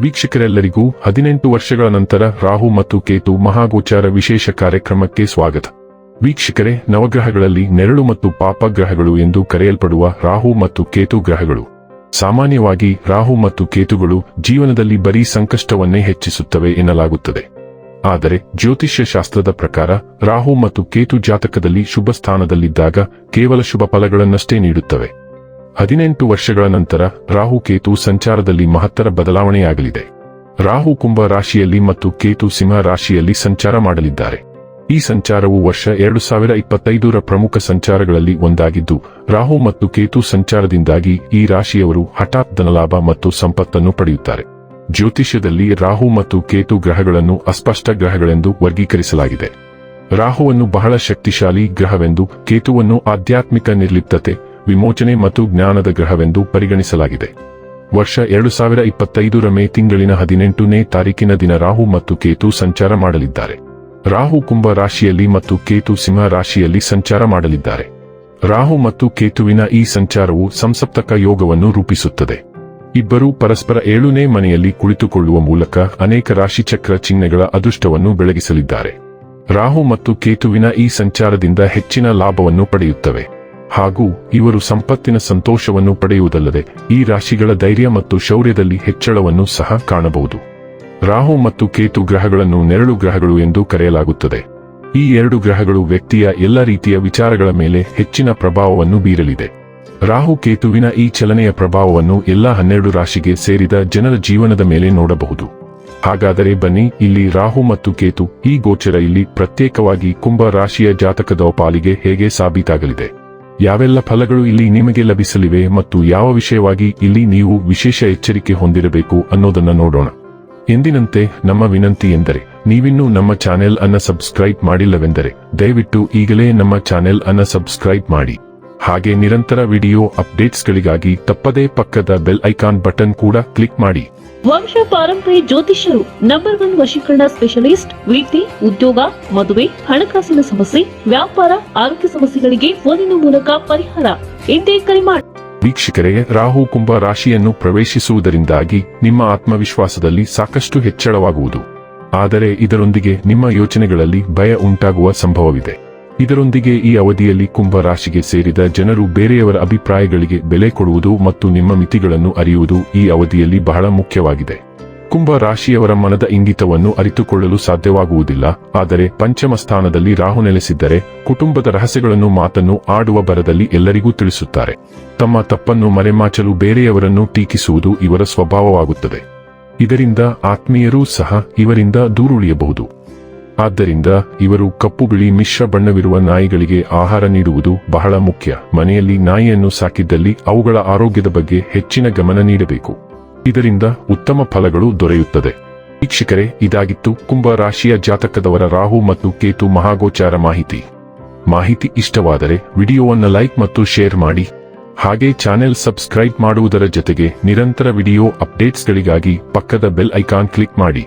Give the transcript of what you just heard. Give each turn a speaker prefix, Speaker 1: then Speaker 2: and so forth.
Speaker 1: ವೀಕ್ಷಕರೆಲ್ಲರಿಗೂ ಹದಿನೆಂಟು ವರ್ಷಗಳ ನಂತರ ರಾಹು ಮತ್ತು ಕೇತು ಮಹಾಗೋಚಾರ ವಿಶೇಷ ಕಾರ್ಯಕ್ರಮಕ್ಕೆ ಸ್ವಾಗತ. ವೀಕ್ಷಕರೇ, ನವಗ್ರಹಗಳಲ್ಲಿ ನೆರಳು ಮತ್ತು ಪಾಪ ಗ್ರಹಗಳು ಎಂದು ಕರೆಯಲ್ಪಡುವ ರಾಹು ಮತ್ತು ಕೇತು ಗ್ರಹಗಳು. ಸಾಮಾನ್ಯವಾಗಿ ರಾಹು ಮತ್ತು ಕೇತುಗಳು ಜೀವನದಲ್ಲಿ ಬರೀ ಸಂಕಷ್ಟವನ್ನೇ ಹೆಚ್ಚಿಸುತ್ತವೆ ಎನ್ನಲಾಗುತ್ತದೆ. ಆದರೆ ಜ್ಯೋತಿಷ್ಯ ಶಾಸ್ತ್ರದ ಪ್ರಕಾರ ರಾಹು ಮತ್ತು ಕೇತು ಜಾತಕದಲ್ಲಿ ಶುಭ ಸ್ಥಾನದಲ್ಲಿದ್ದಾಗ ಕೇವಲ ಶುಭ ಫಲಗಳನ್ನಷ್ಟೇ ನೀಡುತ್ತವೆ. ಹದಿನೆಂಟು ವರ್ಷಗಳ ನಂತರ ರಾಹು ಕೇತು ಸಂಚಾರದಲ್ಲಿ ಮಹತ್ತರ ಬದಲಾವಣೆಯಾಗಲಿದೆ. ರಾಹು ಕುಂಭ ರಾಶಿಯಲ್ಲಿ ಮತ್ತು ಕೇತು ಸಿಂಹ ರಾಶಿಯಲ್ಲಿ ಸಂಚಾರ ಮಾಡಲಿದ್ದಾರೆ. ಈ ಸಂಚಾರವು ವರ್ಷ ಎರಡು ಸಾವಿರ ಇಪ್ಪತ್ತೈದರ ಪ್ರಮುಖ ಸಂಚಾರಗಳಲ್ಲಿ ಒಂದಾಗಿದ್ದು, ರಾಹು ಮತ್ತು ಕೇತು ಸಂಚಾರದಿಂದಾಗಿ ಈ ರಾಶಿಯವರು ಹಠಾತ್ ಧನಲಾಭ ಮತ್ತು ಸಂಪತ್ತನ್ನು ಪಡೆಯುತ್ತಾರೆ. ಜ್ಯೋತಿಷ್ಯದಲ್ಲಿ ರಾಹು ಮತ್ತು ಕೇತು ಗ್ರಹಗಳನ್ನು ಅಸ್ಪಷ್ಟ ಗ್ರಹಗಳೆಂದು ವರ್ಗೀಕರಿಸಲಾಗಿದೆ. ರಾಹುವನ್ನು ಬಹಳ ಶಕ್ತಿಶಾಲಿ ಗ್ರಹವೆಂದು ಕೇತುವನ್ನು ಆಧ್ಯಾತ್ಮಿಕ ನಿರ್ಲಿಪ್ತತೆ ವಿಮೋಚನೆ ಮತ್ತು ಜ್ಞಾನದ ಗ್ರಹವೆಂದು ಪರಿಗಣಿಸಲಾಗಿದೆ. ವರ್ಷ ಎರಡು ಸಾವಿರ ಇಪ್ಪತ್ತೈದರ ಮೇ ತಿಂಗಳಿನ ಹದಿನೆಂಟನೇ ತಾರೀಕಿನ ದಿನ ರಾಹು ಮತ್ತು ಕೇತು ಸಂಚಾರ ಮಾಡಲಿದ್ದಾರೆ. ರಾಹು ಕುಂಭ ರಾಶಿಯಲ್ಲಿ ಮತ್ತು ಕೇತು ಸಿಂಹ ರಾಶಿಯಲ್ಲಿ ಸಂಚಾರ ಮಾಡಲಿದ್ದಾರೆ. ರಾಹು ಮತ್ತು ಕೇತುವಿನ ಈ ಸಂಚಾರವು ಸಂಸಪ್ತಕ ಯೋಗವನ್ನು ರೂಪಿಸುತ್ತದೆ. ಇಬ್ಬರೂ ಪರಸ್ಪರ ಏಳುನೇ ಮನೆಯಲ್ಲಿ ಕುಳಿತುಕೊಳ್ಳುವ ಮೂಲಕ ಅನೇಕ ರಾಶಿಚಕ್ರ ಚಿಹ್ನೆಗಳ ಅದೃಷ್ಟವನ್ನು ಬೆಳಗಿಸಲಿದ್ದಾರೆ. ರಾಹು ಮತ್ತು ಕೇತುವಿನ ಈ ಸಂಚಾರದಿಂದ ಹೆಚ್ಚಿನ ಲಾಭವನ್ನು ಪಡೆಯುತ್ತವೆ. ಹಾಗೂ ಇವರು ಸಂಪತ್ತಿನ ಸಂತೋಷವನ್ನು ಪಡೆಯುವುದಲ್ಲದೆ ಈ ರಾಶಿಗಳ ಧೈರ್ಯ ಮತ್ತು ಶೌರ್ಯದಲ್ಲಿ ಹೆಚ್ಚಳವನ್ನು ಸಹ ಕಾಣಬಹುದು. ರಾಹು ಮತ್ತು ಕೇತು ಗ್ರಹಗಳನ್ನು ನೆರಳು ಗ್ರಹಗಳು ಎಂದು ಕರೆಯಲಾಗುತ್ತದೆ. ಈ ಎರಡು ಗ್ರಹಗಳು ವ್ಯಕ್ತಿಯ ಎಲ್ಲ ರೀತಿಯ ವಿಚಾರಗಳ ಮೇಲೆ ಹೆಚ್ಚಿನ ಪ್ರಭಾವವನ್ನು ಬೀರಲಿದೆ. ರಾಹು ಕೇತುವಿನ ಈ ಚಲನೆಯ ಪ್ರಭಾವವನ್ನು ಎಲ್ಲಾ ಹನ್ನೆರಡು ರಾಶಿಗೆ ಸೇರಿದ ಜನರ ಜೀವನದ ಮೇಲೆ ನೋಡಬಹುದು. ಹಾಗಾದರೆ ಬನ್ನಿ, ಇಲ್ಲಿ ರಾಹು ಮತ್ತು ಕೇತು ಈ ಗೋಚರ ಇಲ್ಲಿ ಪ್ರತ್ಯೇಕವಾಗಿ ಕುಂಭ ರಾಶಿಯ ಜಾತಕದ ಪಾಲಿಗೆ ಹೇಗೆ ಸಾಬೀತಾಗಲಿದೆ? ಯಾವೆಲ್ಲ ಫಲಗಳು ಇಲ್ಲಿ ನಿಮಗೆ ಲಭಿಸಲಿವೆ ಮತ್ತು ಯಾವ ವಿಷಯವಾಗಿ ಇಲ್ಲಿ ನೀವು ವಿಶೇಷ ಎಚ್ಚರಿಕೆ ಹೊಂದಿರಬೇಕು ಅನ್ನೋದನ್ನ ನೋಡೋಣ. ಎಂದಿನಂತೆ, ನಮ್ಮ ವಿನಂತಿ ಎಂದರೆ, ನೀವಿನ್ನೂ ನಮ್ಮ ಚಾನೆಲ್ ಅನ್ನ ಸಬ್ಸ್ಕ್ರೈಬ್ ಮಾಡಿಲ್ಲವೆಂದರೆ, ದಯವಿಟ್ಟು ಈಗಲೇ ನಮ್ಮ ಚಾನೆಲ್ ಅನ್ನ ಸಬ್ಸ್ಕ್ರೈಬ್ ಮಾಡಿ. ಹಾಗೆ ನಿರಂತರ ವಿಡಿಯೋ ಅಪ್ಡೇಟ್ಸ್ಗಳಿಗಾಗಿ ತಪ್ಪದೇ ಪಕ್ಕದ ಬೆಲ್ ಐಕಾನ್ ಬಟನ್ ಕೂಡ ಕ್ಲಿಕ್ ಮಾಡಿ.
Speaker 2: ವಂಶ ಪಾರಂಪರಿ ಜ್ಯೋತಿಷ್ಯರು ನಂಬರ್ ಒನ್ ವಶೀಕರಣ ಸ್ಪೆಷಲಿಸ್ಟ್ ವೀಟಿ ಉದ್ಯೋಗ ಮದುವೆ ಹಣಕಾಸಿನ ಸಮಸ್ಯೆ ವ್ಯಾಪಾರ ಆರೋಗ್ಯ ಸಮಸ್ಯೆಗಳಿಗೆ ಫೋನಿನ ಮೂಲಕ ಪರಿಹಾರ. ಇಂದೇ ಕರೆ ಮಾಡಿ
Speaker 1: ವೀಕ್ಷಕರೇ ರಾಹು ಕುಂಭ ರಾಶಿಯನ್ನು ಪ್ರವೇಶಿಸುವುದರಿಂದಾಗಿ ನಿಮ್ಮ ಆತ್ಮವಿಶ್ವಾಸದಲ್ಲಿ ಸಾಕಷ್ಟು ಹೆಚ್ಚಳವಾಗುವುದು. ಆದರೆ ಇದರೊಂದಿಗೆ ನಿಮ್ಮ ಯೋಚನೆಗಳಲ್ಲಿ ಭಯ ಉಂಟಾಗುವ ಸಂಭವವಿದೆ. ಇದರೊಂದಿಗೆ ಈ ಅವಧಿಯಲ್ಲಿ ಕುಂಭ ರಾಶಿಗೆ ಸೇರಿದ ಜನರು ಬೇರೆಯವರ ಅಭಿಪ್ರಾಯಗಳಿಗೆ ಬೆಲೆ ಕೊಡುವುದು ಮತ್ತು ನಿಮ್ಮ ಮಿತಿಗಳನ್ನು ಅರಿಯುವುದು ಈ ಅವಧಿಯಲ್ಲಿ ಬಹಳ ಮುಖ್ಯವಾಗಿದೆ. ಕುಂಭ ರಾಶಿಯವರ ಮನದ ಇಂಗಿತವನ್ನು ಅರಿತುಕೊಳ್ಳಲು ಸಾಧ್ಯವಾಗುವುದಿಲ್ಲ, ಆದರೆ ಪಂಚಮ ಸ್ಥಾನದಲ್ಲಿ ರಾಹು ನೆಲೆಸಿದ್ದರೆ ಕುಟುಂಬದ ರಹಸ್ಯಗಳನ್ನು ಮಾತನ್ನು ಆಡುವ ಬರದಲ್ಲಿ ಎಲ್ಲರಿಗೂ ತಿಳಿಸುತ್ತಾರೆ. ತಮ್ಮ ತಪ್ಪನ್ನು ಮರೆಮಾಚಲು ಬೇರೆಯವರನ್ನು ಟೀಕಿಸುವುದು ಇವರ ಸ್ವಭಾವವಾಗುತ್ತದೆ. ಇದರಿಂದ ಆತ್ಮೀಯರೂ ಸಹ ಇವರಿಂದ ದೂರುಳಿಯಬಹುದು. ಆದ್ದರಿಂದ ಇವರು ಕಪ್ಪು ಬಿಳಿ ಮಿಶ್ರ ಬಣ್ಣವಿರುವ ನಾಯಿಗಳಿಗೆ ಆಹಾರ ನೀಡುವುದು ಬಹಳ ಮುಖ್ಯ. ಮನೆಯಲ್ಲಿ ನಾಯಿಯನ್ನು ಸಾಕಿದ್ದಲ್ಲಿ ಅವುಗಳ ಆರೋಗ್ಯದ ಬಗ್ಗೆ ಹೆಚ್ಚಿನ ಗಮನ ನೀಡಬೇಕು. ಇದರಿಂದ ಉತ್ತಮ ಫಲಗಳು ದೊರೆಯುತ್ತದೆ. ವೀಕ್ಷಕರೇ, ಇದಾಗಿತ್ತು ಕುಂಭ ರಾಶಿಯ ಜಾತಕದವರ ರಾಹು ಮತ್ತು ಕೇತು ಮಹಾಗೋಚಾರ ಮಾಹಿತಿ. ಮಾಹಿತಿ ಇಷ್ಟವಾದರೆ ವಿಡಿಯೋವನ್ನು ಲೈಕ್ ಮತ್ತು ಶೇರ್ ಮಾಡಿ. ಹಾಗೆ ಚಾನೆಲ್ ಸಬ್ಸ್ಕ್ರೈಬ್ ಮಾಡುವುದರ ಜೊತೆಗೆ ನಿರಂತರ ವಿಡಿಯೋ ಅಪ್ಡೇಟ್ಸ್ಗಳಿಗಾಗಿ ಪಕ್ಕದ ಬೆಲ್ ಐಕಾನ್ ಕ್ಲಿಕ್ ಮಾಡಿ.